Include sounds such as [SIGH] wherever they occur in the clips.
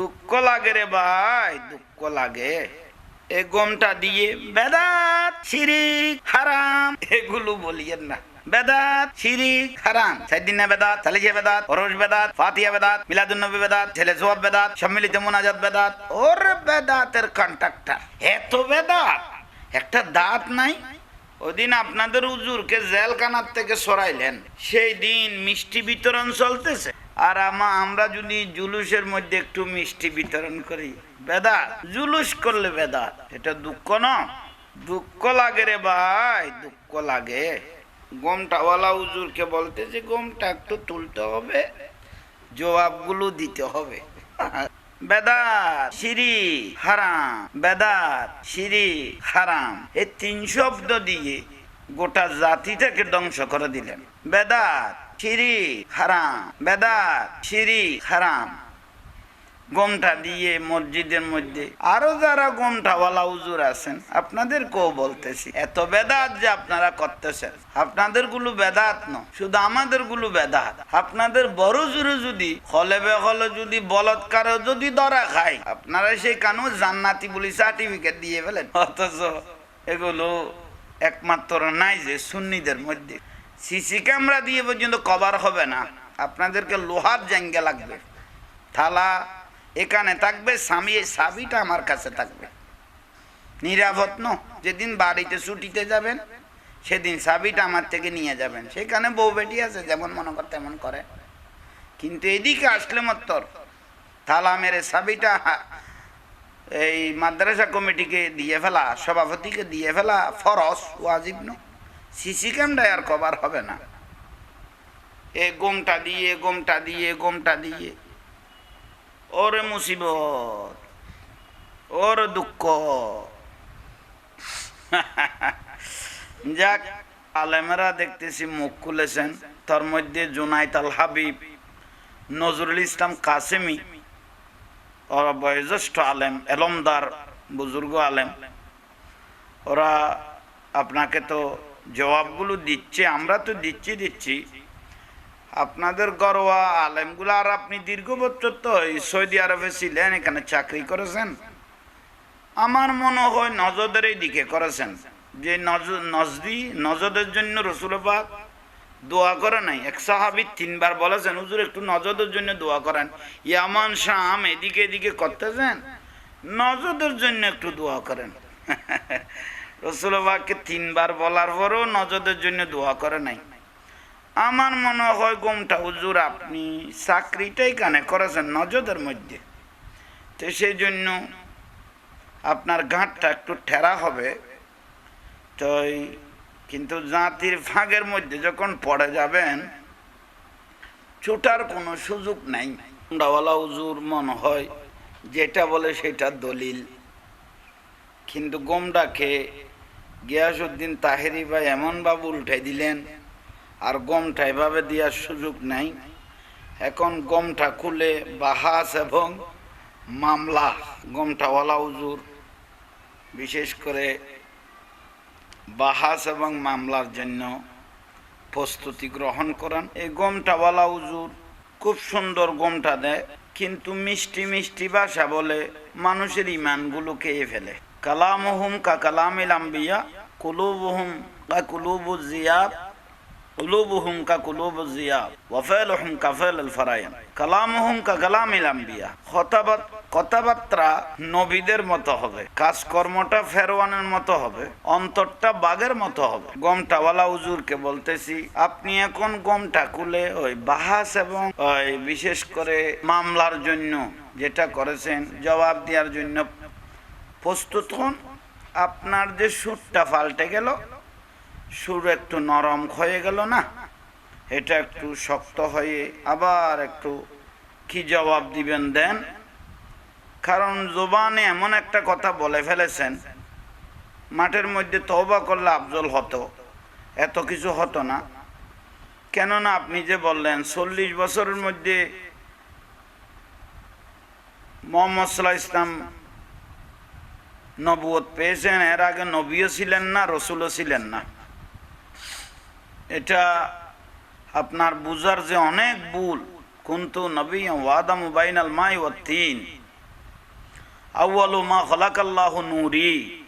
দুঃখ লাগে রে ভাই, দুঃখ লাগে। এ গমটা দিয়ে বেদাত শিরিক হারাম, এগুলো বলিয়েন না। বেদাত শিরিক হারাম। সাইদিনা বেদাত সালিজে বেদাত, ওরস বেদাত, ফাতিয়া বেদাত, মিলাদুন্নবী বেদাত, ছেলে সোয়াব বেদাত, সম্মিলিত মুনাজাত বেদাত। ওর বেদাতের কন্ট্রাক্টর। এত বেদাত, একটা দাঁত নাই। ওদিন আপনাদের উজুরকে জেলখানার থেকে সরাইলেন। সেই দিন মিষ্টি বিতরণ চলতেছে। আর আমা, আমরা যদি জুলুসের মধ্যে একটু মিষ্টি বিতরণ করি, বেদা? জুলুস করলে বেদা। এটা দুঃখ না? দুঃখ লাগে রে ভাই, দুঃখ লাগে। গমটাওয়ালা উজুরকে বলতে যে গমটা একটু তুলতে হবে, জবাবগুলো দিতে হবে। বেদাত সিরি হারাম। বেদাত সিরি হারাম। এই তিন শব্দ দিয়ে গোটা জাতিটাকে ধ্বংস করে দিলেন। বেদাত সিরি হারাম দিয়ে মসজিদের মধ্যে। আরও যারা গমটাওয়ালা উজুর আছেন, আপনাদেরকেও বলতেছি, এত বেদাত যে আপনারা করতেছেন। আপনাদেরগুলো বেদাত ন শুধু আমাদেরগুলো বেদাত। আপনাদের বড় জুড়ে যদি, হলে বেহলে যদি বলৎকারে যদি ধরা খায়, আপনারা সেই কানু জান্নাতি বলি সার্টিফিকেট দিয়ে ফেলেন। অথচ এগুলো একমাত্র নাই যে সুন্নিদের মধ্যে। সিসি ক্যামেরা দিয়ে পর্যন্ত কভার হবে না। আপনাদেরকে লোহার জাঙ্গা লাগবে। থালা এখানে থাকবে, স্বামী সাবিটা আমার কাছে থাকবে। নিরাপদ ন? যেদিন বাড়িতে ছুটিতে যাবেন, সেদিন সাবিটা আমার থেকে নিয়ে যাবেন। সেখানে বউ বেটি আছে, যেমন মনে কর তেমন করে। কিন্তু এদিকে আসলে মাত্র থালা মেরে সাবিটা এই মাদ্রাসা কমিটিকে দিয়ে ফেলা, সভাপতিকে দিয়ে ফেলা ফরস ওয়াজিব ন? সিসি ক্যামেরায় আর কভার হবে না। এ গোমটা দিয়ে গোমটা দিয়ে গোমটা দিয়ে। ওরে মুসিবত, ওর দুঃখ। [LAUGHS] যাক, আলেমেরা দেখতেছি মুখ খুলেছেন। তার মধ্যে জুনাইত আল হাবিব, নজরুল ইসলাম কাসেমি, ওরা বয়োজ্যেষ্ঠ আলেম, এলমদার, বুজুর্গ আলেম। ওরা আপনাকে তো জবাবগুলো দিচ্ছে, আমরা তো দিচ্ছি দিচ্ছি। আপনাদের গরোয়া আলেমগুলো আর আপনি দীর্ঘ বছর তো সৌদি আরবে ছিলেন, এখানে চাকরি করেছেন। আমার মনে হয় নজদের দিকে করেছেন, যে নজ- নজদি, নজদের জন্য রসুলবাদ দোয়া করে নাই। এক সাহাবি তিনবার বলেছেন, হুজুর, একটু নজদের জন্য দোয়া করেন। ইয়ামান শাম এদিকে এদিকে করতেছেন, নজদের জন্য একটু দোয়া করেন। [LAUGHS] রসুলবাগকে তিনবার বলার পরও নজরের জন্য দোয়া করে নাই। আমার মনে হয় গোমটা, হুজুর আপনি চাকরিটাই কানে করেছেন নজরের মধ্যে। তো সেই জন্য আপনার গাঁটটা একটু ঠেরা হবে। তো কিন্তু জাতির ফাঁকের মধ্যে যখন পড়ে যাবেন, ছুটার কোনো সুযোগ নাই। ডাওয়ালা হুজুর মনে হয় যেটা বলে সেটা দলিল। কিন্তু গোমটাকে গিয়াসুদ্দিন তাহেরি ভাই এমনভাবে উল্টাই দিলেন, আর গমটা এভাবে দেওয়ার সুযোগ নাই। এখন গমটা খুলে বাহাস এবং মামলা গমটাওয়ালা উজুর বিশেষ করে বাহাস এবং মামলার জন্য প্রস্তুতি গ্রহণ করেন। এই গমটাওয়ালা উজুর খুব সুন্দর গমটা দেয়, কিন্তু মিষ্টি মিষ্টি ভাষা বলে মানুষের ইমানগুলো খেয়ে ফেলে। কালামহুম কা কালামিল আম্বিয়া কুলুবহুম কা কুলুবু জিয়াব কুলুবহুম কা কুলুবু জিয়াব ওয়াফেলহুম কা ফেল আল ফারায়ন কালামহুম কা কালামিল আম্বিয়া খতাবাত কথাবার্তা নবীদের মতো হবে। কাজকর্মটা ফেরওয়ানের মতো হবে। অন্তরটা বাঘের মতো হবে। গমটাওয়ালা উজুরকে বলতেছি, আপনি এখন গমটা খুলে ওই বাহাস এবং ওই বিশেষ করে মামলার জন্য যেটা করেছেন, জবাব দেওয়ার জন্য প্রস্তুত হন, আপনার যে সুরটা পাল্টে গেল, সুর একটু নরম হয়ে গেল না? এটা একটু শক্ত হয়ে আবার একটু কি জবাব দিবেন দেন? কারণ জোবানে এমন একটা কথা বলে ফেলেছেন, মাঠের মধ্যে তওবা করলে আফজল হতো, এত কিছু হতো না। কেননা আপনি যে বললেন, চল্লিশ বছরের মধ্যে মোহাম্মদ সাল্লাহ ইসলাম নবুয়ত পেয়েছেন, এর আগে নবীও ছিলেন না, রসুলও ছিলেন না। এটা আপনার বুঝার যে অনেক ভুল। কিন্তু নবী ওয়াদা মুবাইন আল মাই ও তিন। আউ্বালু মা খলাকাল্লাহ নূরি।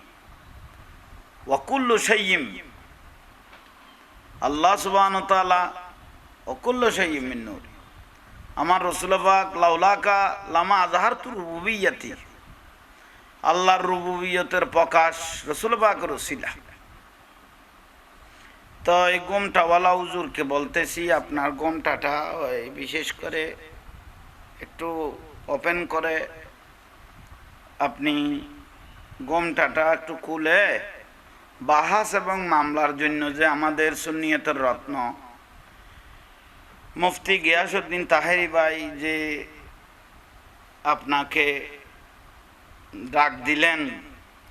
ওয়াকুল্লু সাইয়িম আল্লাহ সুবহান তাআলা ওকুল্লু সাইয়িম মিন নূরি। আমার রসুলবাক লাউলাকা লামা আজহার তু রুবুবিয়াতি। আল্লাহর রুবুবিয়তের প্রকাশ রসুল রসুলবাক রসিলা তো এই গোমটাওয়ালা উজুরকে বলতেছি, আপনার গোমটাটা ওই বিশেষ করে একটু ওপেন করে। আপনি গোমটাটা একটু খুলে, বাহাস এবং মামলার জন্য যে আমাদের সুনিয়তের রত্ন। মুফতি গিয়াসুদ্দিন তাহেরি ভাই যে আপনাকে ডাক দিলেন,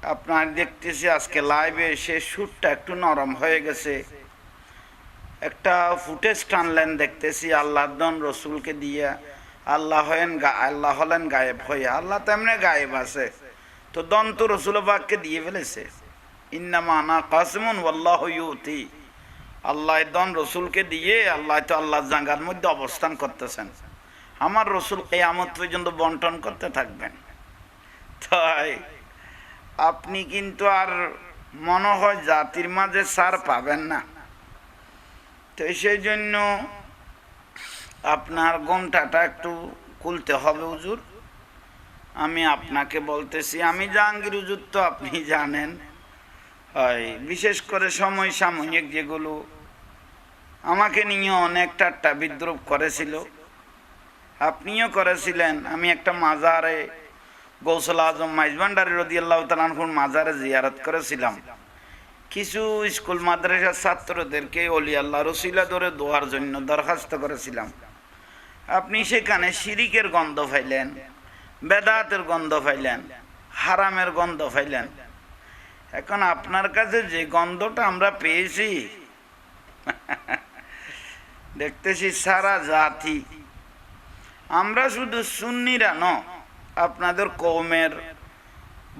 আপনার দেখতেছি আজকে লাইভে সে সুরটা একটু নরম হয়ে গেছে। একটা ফুটেজ টানলেন দেখতেছি, আল্লাহ দন রসুলকে দিয়ে, আল্লাহ হয়েন গা- আল্লাহ হলেন গায়েব হয়ে আল্লাহ তেমনি গায়েব আছে। তো দন্ত রসুল বাককে দিয়ে ফেলেছে। ইন্নামা আনা কাসমুন ওয়াল্লাহ ইউতি। আল্লাহ দন রসুলকে দিয়ে আল্লাহ তো আল্লাহ জাঙ্গার মধ্যে অবস্থান করতেছেন। আমার রসুল কেয়ামত পর্যন্ত বন্টন করতে থাকবেন। তাই আপনি কিন্তু আর মনে হয় জাতির মাঝে সার পাবেন না। তো সেই জন্য আপনার গমটাটা একটু খুলতে হবে হুজুর। আমি আপনাকে বলতেছি, আমি জাহাঙ্গীর হুজুর তো আপনি জানেন। হয়, বিশেষ করে সময় সাময়িক যেগুলো আমাকে নিয়ে অনেক টাট্টা বিদ্রুপ করেছিল। আপনিও করেছিলেন, আমি একটা মাজারে গৌসল আজম মাইজবান্ডারি রদি আল্লাহ তালানপুর মাজারে জিয়ারত করেছিলাম। কিছু স্কুল, মাদ্রাসার ছাত্রদেরকে অলি আল্লাহ রসিলা ধরে দোয়ার জন্য দরখাস্ত করেছিলাম। আপনি সেখানে শিরিকের গন্ধ ফাইলেন বেদাতের গন্ধ ফাইলেন হারামের গন্ধ ফাইলেন এখন আপনার কাছে যে গন্ধটা আমরা পেয়েছি, দেখতেছি সারা জাতি। আমরা শুধু সুন্নিরা ন আপনাদের কৌমের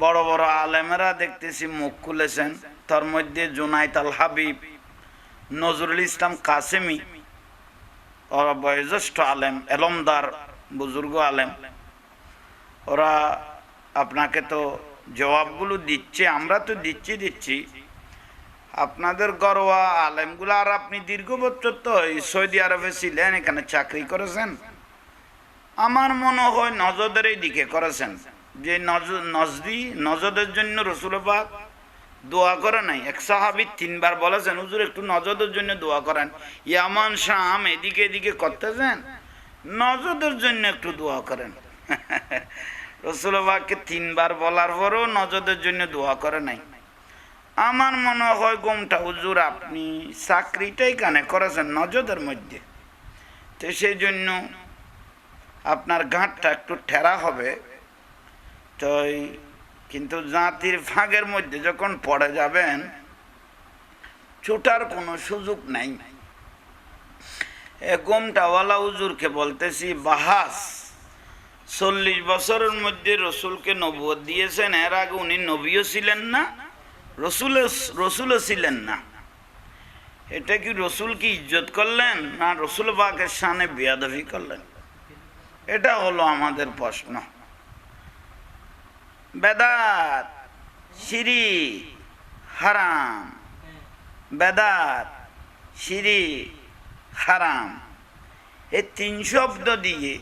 বড় বড় আলেমেরা দেখতেছি মুখ খুলেছেন। তার মধ্যে জুনাইত আল হাবিব, নজরুল ইসলাম কাসেমি, ওরা বয়োজ্যেষ্ঠ আলেম, এলমদার, বুজুর্গ আলেম। ওরা আপনাকে তো জবাবগুলো দিচ্ছে, আমরা তো দিচ্ছি দিচ্ছি। আপনাদের গরোয়া আলেমগুলো আর আপনি দীর্ঘ বছর তো সৌদি আরবে ছিলেন, এখানে চাকরি করেছেন। আমার মনে হয় নজদের এই দিকে করেছেন। যে নজ- নজদি, নজদের জন্য রসুলবাদ দোয়া করে নাই। এক সাহাবি তিনবার বলেছেন, হুজুর, একটু নজদের জন্য দোয়া করেন। ইয়ামান শাম, এদিকে এদিকে করতেছেন? নজদের জন্য একটু দোয়া করেন। [LAUGHS] রসুলবাগকে তিনবার বলার পরও নজদের জন্য দোয়া করে নাই। আমার মনে হয় গোমটা, হুজুর, আপনি চাকরিটাই কানে করেছেন নজদের মধ্যে। তো সেই জন্য আপনার গাঁটটা একটু ঠেরা হবে, তো কিন্তু জাতির ফাঁকের মধ্যে যখন পড়ে যাবেন, ছুটার কোনো সুযোগ নাই। গোমটাওয়ালা হুজুরকে বলতেছি, বাহাস, চল্লিশ বছরের মধ্যে রসুলকে নবুয় দিয়েছেন, এর আগে উনি নবীও ছিলেন না রসুল রসুলও ছিলেন না। এটা কি রসুল কি ইজ্জত করলেন না রসুল বাকের সানে বেয়াদবি করলেন? এটা হলো আমাদের প্রশ্ন। বেদাত সিরি হারাম। বেদাত সিরি হারাম। এই তিন শব্দ দিয়ে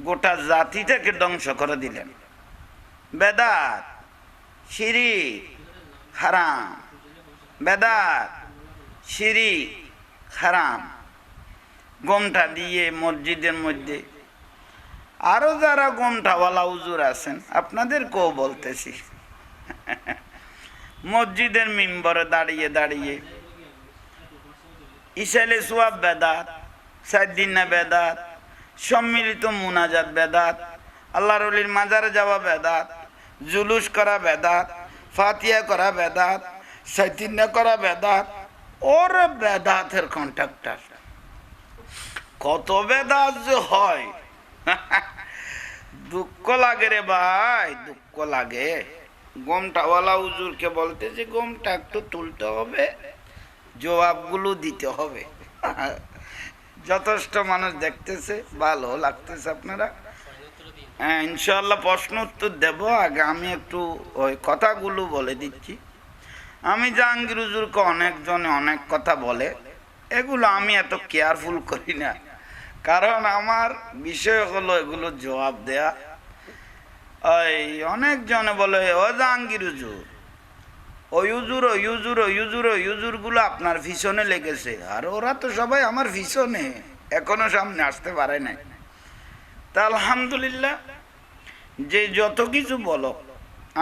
গোটা জাতিটাকে ধ্বংস করে দিলেন। বেদাত সিরি হারাম। বেদাত সিরি হারাম। গমটা দিয়ে মসজিদের মধ্যে। আরও যারা গমটাওয়ালা উজুর আছেন আপনাদের আপনাদেরকেও বলতেছি। মসজিদের মিম্বরে দাঁড়িয়ে দাঁড়িয়ে। ইসাইলে সোয়াব বেদাত সাইদিনা বেদাত, সম্মিলিত মুনাজাত বেদাত আল্লাহ রলির মাজারে যাওয়া বেদাত, জুলুস করা বেদাত, ফাতিয়া করা বেদাত সাইদিনা করা বেদাত, ওর বেদাতের কন্ট্রাক্টর। কত বেদাত যে হয়? দুঃখ লাগে রে ভাই, দুঃখ লাগে। গমটাওয়ালা উজুরকে বলতে যে গমটা একটু তুলতে হবে, জবাবগুলো দিতে হবে। যথেষ্ট মানুষ দেখতেছে, ভালো লাগতেছে আপনারা। হ্যাঁ ইনশাল্লাহ প্রশ্ন উত্তর দেব, আগে আমি একটু ওই কথাগুলো বলে দিচ্ছি। আমি জাহাঙ্গীর হুজুরকে অনেকজনে অনেক কথা বলে, এগুলো আমি এত কেয়ারফুল করি না। কারণ আমার বিষয় হলো এগুলো জবাব দেয়া। ওই অনেকজনে বলে, ও জাহাঙ্গীর হুজুর ওই হুজুর ওই হুজুর ওই হুজুর ওই হুজুরগুলো আপনার পিছনে লেগেছে। আর ওরা তো সবাই আমার পিছনে এখনও সামনে আসতে পারে নাই। তা আলহামদুলিল্লাহ, যে যত কিছু বলো,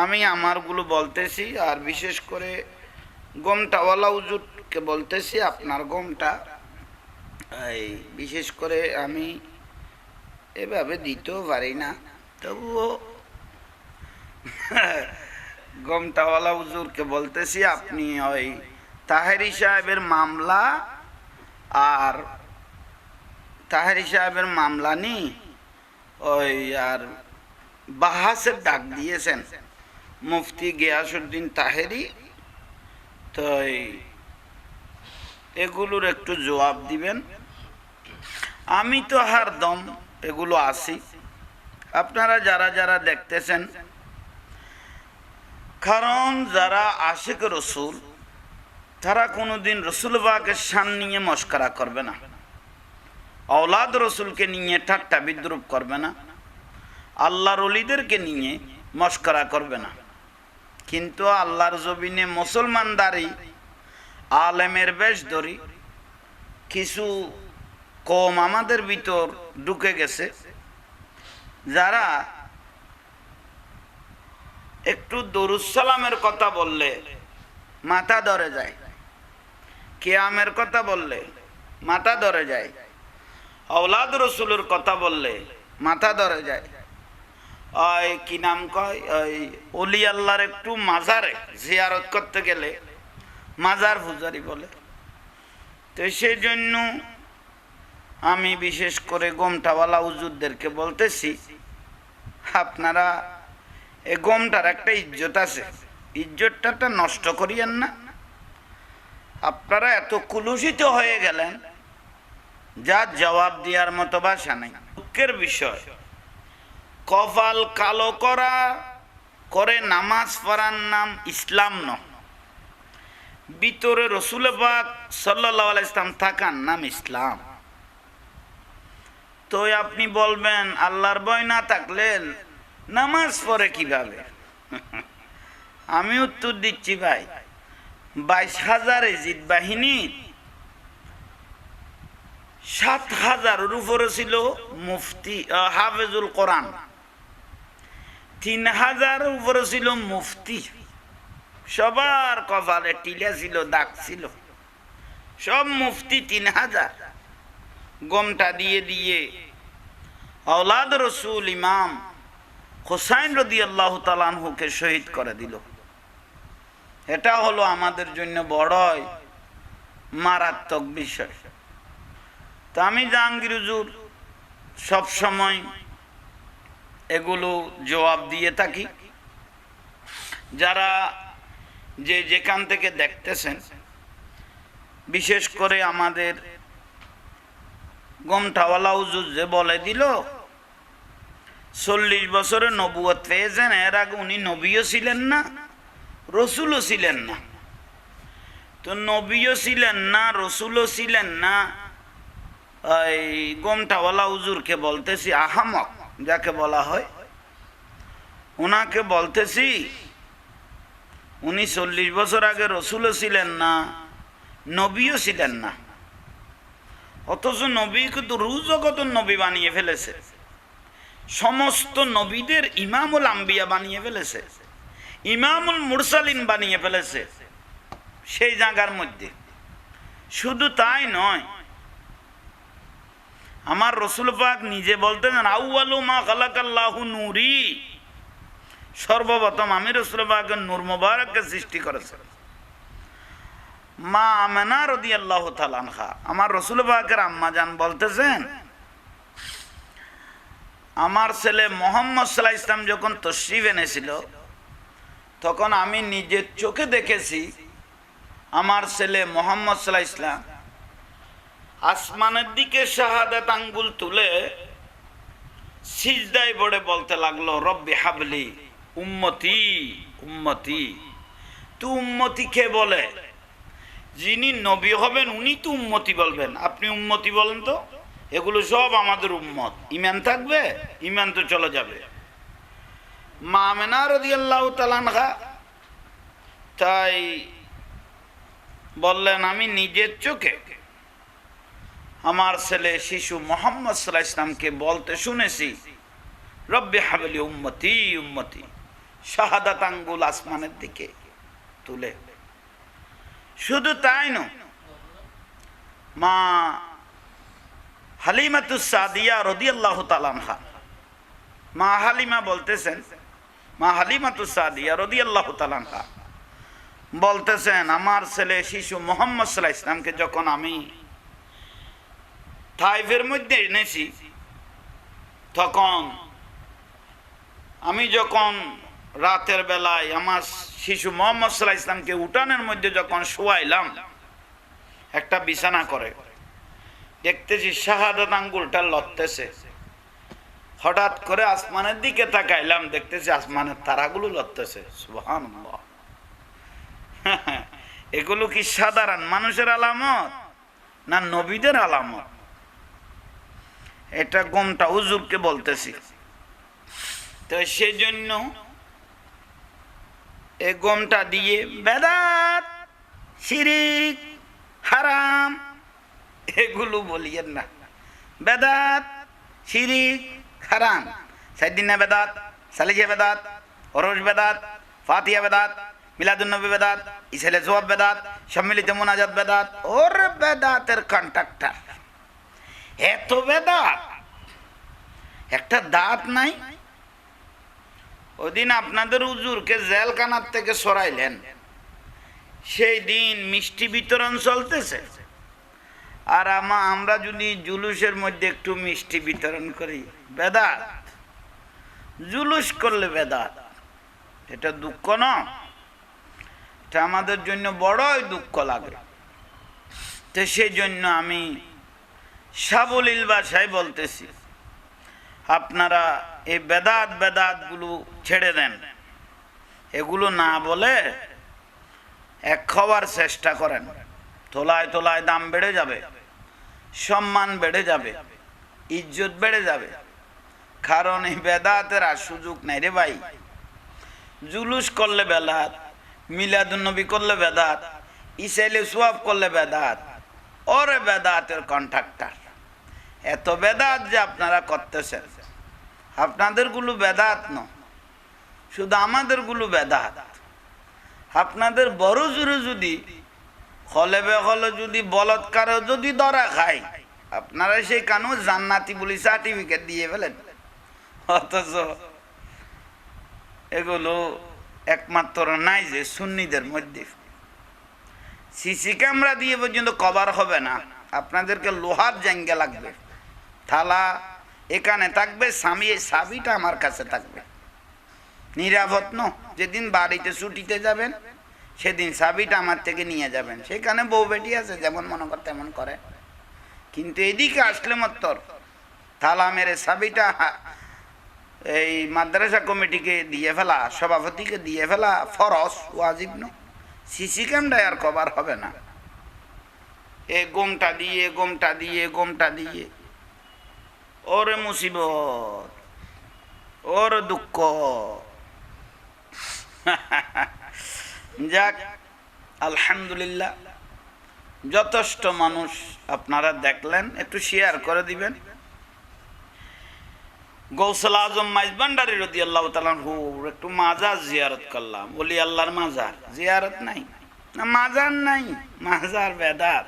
আমি আমারগুলো বলতেছি, আর বিশেষ করে গমটাওয়ালা হুজুরকে বলতেছি, আপনার গমটা এই, বিশেষ করে আমি এভাবে দিতেও পারি না। তবুও [LAUGHS] গমটাওয়ালা হুজুরকে বলতেছি, আপনি ওই তাহেরি সাহেবের মামলা আর তাহেরি সাহেবের মামলা নি, ওই আর বাহাসের ডাক দিয়েছেন। মুফতি গিয়াসুদ্দিন তাহেরি, তো এগুলোর একটু জবাব দিবেন। আমি তো হারদম এগুলো আসি আপনারা যারা যারা দেখতেছেন, কারণ যারা আশেক রসুল, তারা কোনোদিন রসুল বাকে সান নিয়ে মস্করা করবে না। অলাদ রসুলকে নিয়ে ঠাট্টা বিদ্রুপ করবে না। আল্লাহর অলিদেরকে নিয়ে মস্করা করবে না। কিন্তু আল্লাহর জবিনে মুসলমানদারি, আলেমের বেশ ধরি কিছু কম আমাদের ভিতর ঢুকে গেছে। যারা একটু দরুসালামের কথা বললে মাথা ধরে যায়, কেয়ামের কথা বললে মাথা ধরে যায় অওলাদ রসুলের কথা বললে মাথা ধরে যায়। ওই কি নাম কয়? ওই অলি আল্লাহর একটু মাজারে জিয়ারত করতে গেলে, মাজার পূজারি বলে। তো সেই জন্য আমি বিশেষ করে গোমটাওয়ালা উজুরদেরকে বলতেছি, আপনারা এ গোমটার একটা ইজ্জত আছে। ইজ্জতটা নষ্ট করিয়েন না। আপনারা এত কুলুষিত হয়ে গেলেন যা জবাব দেওয়ার মতো বাসা নাই। দুঃখের বিষয়, কপাল কালো করা করে নামাজ পড়ার নাম ইসলাম ন ভিতরে রসুল পাক সাল্লাহ ইসলাম থাকার নাম ইসলাম। তো আপনি বলবেন, আল্লাহর ভয় না থাকলেন নামাজ পড়ে কীভাবে? আমি উত্তর দিচ্ছি ভাই, বাইশ হাজার এজিদ বাহিনী সাত হাজারের উপরে ছিল মুফতি হাফেজুল কোরআন। তিন হাজার উপরে ছিল মুফতি। সবার কপালে টিলা ছিল, দাগ ছিল। সব মুফতি তিন হাজার। গমটা দিয়ে দিয়ে। আওলাদ রসুল ইমাম হোসাইন রদি আল্লাহ তালানহুকে শহীদ করে দিল। এটা হলো আমাদের জন্য বড়ই মারাত্মক বিষয়। তা আমি জাহাঙ্গীর হুজুর সবসময় এগুলো জবাব দিয়ে থাকি। যারা যে যেখান থেকে দেখতেছেন, বিশেষ করে আমাদের গমটাওয়ালা হুজুর যে বলে দিল, চল্লিশ বছরে নবুয়ত পেয়েছেন, এর আগে উনি নবীও ছিলেন না, রসুলও ছিলেন না। তো নবীও ছিলেন না, রসুলও ছিলেন না, এই গমটাওয়ালা হুজুরকে বলতেছি আহামক, যাকে বলা হয়। ওনাকে বলতেছি, উনি চল্লিশ বছর আগে রসুলও ছিলেন না, নবীও ছিলেন না। অথচ নবী কিন্তু রুজগত নবী বানিয়ে ফেলেছে। সমস্ত নবীদের ইমামুল আম্বিয়া বানিয়ে ফেলেছে। ইমামুল মুরসালিন বানিয়ে ফেলেছে সেই জায়গার মধ্যে। শুধু তাই নয়, আমার রসুল পাক নিজে বলতেন আউআলু মা খালাকাল্লাহু নূরি। সর্বপ্রথম আমি রসুল নূর মোবারককে সৃষ্টি করেছে মা আমেনা রদি আল্লাহ আমার রসুল আম্মা জান বলতেছেন, আমার ছেলে মোহাম্মদ সাল্লাহ ইসলাম যখন তশরিফ এনেছিল, তখন আমি নিজের চোখে দেখেছি আমার ছেলে মোহাম্মদ সাল্লাহ ইসলাম আসমানের দিকে শাহাদাত আঙ্গুল তুলে সিজদায় পড়ে বলতে লাগল, রব্বি হাবলি, উম্মতি উম্মতি, তু উম্মতি কে বলে যিনি নবী হবেন, উনি তো উম্মতি বলবেন। আপনি উম্মতি বলেন তো? এগুলো সব আমাদের উম্মত। ইমান থাকবে ইমান তো চলে যাবে। মা মেনা রদিয়াল্লাহ তালানহা তাই বললেন, আমি নিজের চোখে আমার ছেলে শিশু মোহাম্মদ সাল্লাহ ইসলামকে বলতে শুনেছি, রব্বি হাবলি উম্মতি উম্মতি, শাহাদাত আঙ্গুল আসমানের দিকে তুলে। শুধু তাই নয়, মা হালিমাতুস রদি রদিয়াল্লাহু তাআলাহা মা হালিমা বলতেছেন, মা হালিমাতুস রদি রদিয়াল্লাহু তাআলাহা বলতেছেন, আমার ছেলে শিশু মোহাম্মদ সাল্লাহ ইসলামকে যখন আমি থাইফের মধ্যে এনেছি, তখন আমি যখন রাতের বেলায় আমার শিশু মোহাম্মদ সাল্লাহ ইসলামকে উঠানের মধ্যে যখন শোয়াইলাম, একটা বিছানা করে। দেখতেছি শাহাদাত আঙ্গুলটা লড়তেছে হঠাৎ করে আসমানের দিকে তাকাইলাম, দেখতেছি আসমানের তারাগুলো লড়তেছে সুবহান [LAUGHS] এগুলো কি সাধারণ মানুষের আলামত না নবীদের আলামত? এটা গমটা হুজুরকে বলতেছি। তো সেই জন্য এই গমটা দিয়ে, বেদাত, শিরিক, হারাম, এগুলো বলিয়েন না। বেদাত, শিরিক, হারাম। সাইদিনা বেদাত সালিজে বেদাত অরস বেদাত ফাতিয়া বেদাত, মিলাদুন্নবী বেদাত ইসালে সোয়াব বেদাত, সম্মিলিত মোনাজাত বেদাত, ওর বেদাতের কন্ট্রাক্টর এত বেদাত, একটা দাঁত নাই ওদিন আপনাদের উজুরকে জেলখানার থেকে সরাইলেন। সেই দিন মিষ্টি বিতরণ চলতেছে। আর আমা আমরা যদি জুলুসের মধ্যে একটু মিষ্টি বিতরণ করি, বেদাত। জুলুস করলে বেদাত। এটা দুঃখ না? এটা আমাদের জন্য বড়ই দুঃখ লাগে। তো সেই জন্য আমি সাবলীল ভাষায় বলতেছি। আপনারা এই বেদাত বেদাতগুলো ছেড়ে দেন। এগুলো না বলে এক খাওয়ার চেষ্টা করেন। তোলায় তোলায় দাম বেড়ে যাবে, সম্মান বেড়ে যাবে, ইজ্জত বেড়ে যাবে। কারণ এই বেদাতের আর সুযোগ নাই রে ভাই। জুলুস করলে বেদাত, মিলাদুন্নবী করলে বেদাত, ইসাইলে সোয়াব করলে বেদাত, ওরে বেদাতের কন্ট্রাক্টার। এত বেদাত যে আপনারা করতেছেন। আপনাদেরগুলো বেদাত ন। শুধু আমাদেরগুলো বেদাত। আপনাদের বড় জোরে যদি হলে বেহলে যদি, বলৎকারে যদি ধরা খায়, আপনারা সেই কানু জান্নাতি বলি সার্টিফিকেট দিয়ে ফেলেন। অথচ এগুলো একমাত্র নাই যে সুন্নিদের মধ্যে। সিসি ক্যামেরা দিয়ে পর্যন্ত কভার হবে না। আপনাদেরকে লোহার জাঙ্গে লাগবে। থালা এখানে থাকবে, স্বামী সাবিটা আমার কাছে থাকবে। নিরাপদ ন? যেদিন বাড়িতে ছুটিতে যাবেন, সেদিন সাবিটা আমার থেকে নিয়ে যাবেন। সেখানে বউ বেটি আছে, যেমন মনে কর তেমন করে। কিন্তু এদিকে আসলে মত্তর, থালা মেরে সাবিটা এই মাদ্রাসা কমিটিকে দিয়ে ফেলা, সভাপতিকে দিয়ে ফেলা ফরস ওয়াজিব ন? সিসি ক্যামেরায় আর কভার হবে না। এ গোমটা দিয়ে গোমটা দিয়ে গোমটা দিয়ে। ওরে মুসিবত, ওর দুঃখ। যাক, আলহামদুলিল্লাহ, যথেষ্ট মানুষ আপনারা দেখলেন, একটু শেয়ার করে দিবেন। গৌসল আজম মাইজবান্ডারি রদি আল্লাহ তালুর একটু মাজার জিয়ারত করলাম। বলি, আল্লাহর মাজার? জিয়ারত নাই। না, মাজার নাই। মাজার বেদার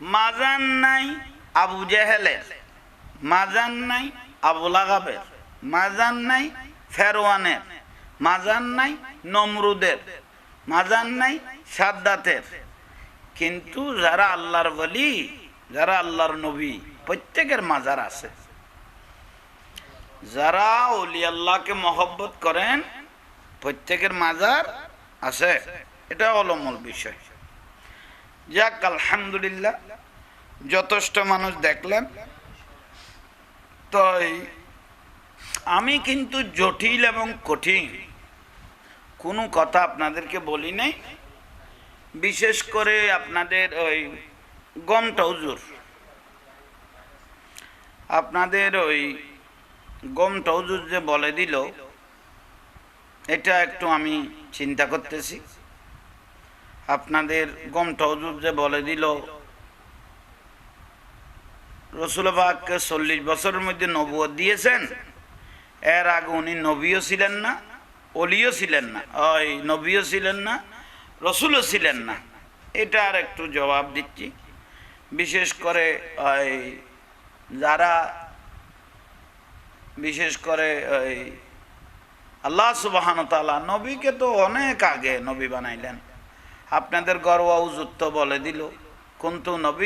মাজার নাই, আবু জেহেলের। মাজার নাই আবু লাগাবের মাজান নাই ফেরওয়ানের মাজান নাই নমরুদের মাজান নাই সাদ্দাতের। কিন্তু যারা আল্লাহর বলি যারা আল্লাহর নবী, প্রত্যেকের মাজার আছে। যারা অলি আল্লাহকে মহব্বত করেন, প্রত্যেকের মাজার আছে। এটা হলো মূল বিষয়। যাক, আলহামদুলিল্লাহ, যথেষ্ট মানুষ দেখলেন। তো আমি কিন্তু জটিল এবং কঠিন। কোনো কথা আপনাদেরকে বলি নাই। বিশেষ করে আপনাদের ওই গম হুজুর। আপনাদের ওই গম হুজুর যে বলে দিল, এটা একটু আমি চিন্তা করতেছি। আপনাদের গম হুজুর যে বলে দিল রসুলবাগকে চল্লিশ বছরের মধ্যে নবুয় দিয়েছেন। এর আগে উনি নবীও ছিলেন না, অলিও ছিলেন না, ওই নবীও ছিলেন না, রসুলও ছিলেন না। এটা আর একটু জবাব দিচ্ছি। বিশেষ করে ওই যারা, বিশেষ করে ওই আল্লাহ সুবাহান তালা নবীকে তো অনেক আগে নবী বানাইলেন। আপনাদের গর্ব উজুত্ব বলে দিল, কিন্তু নবী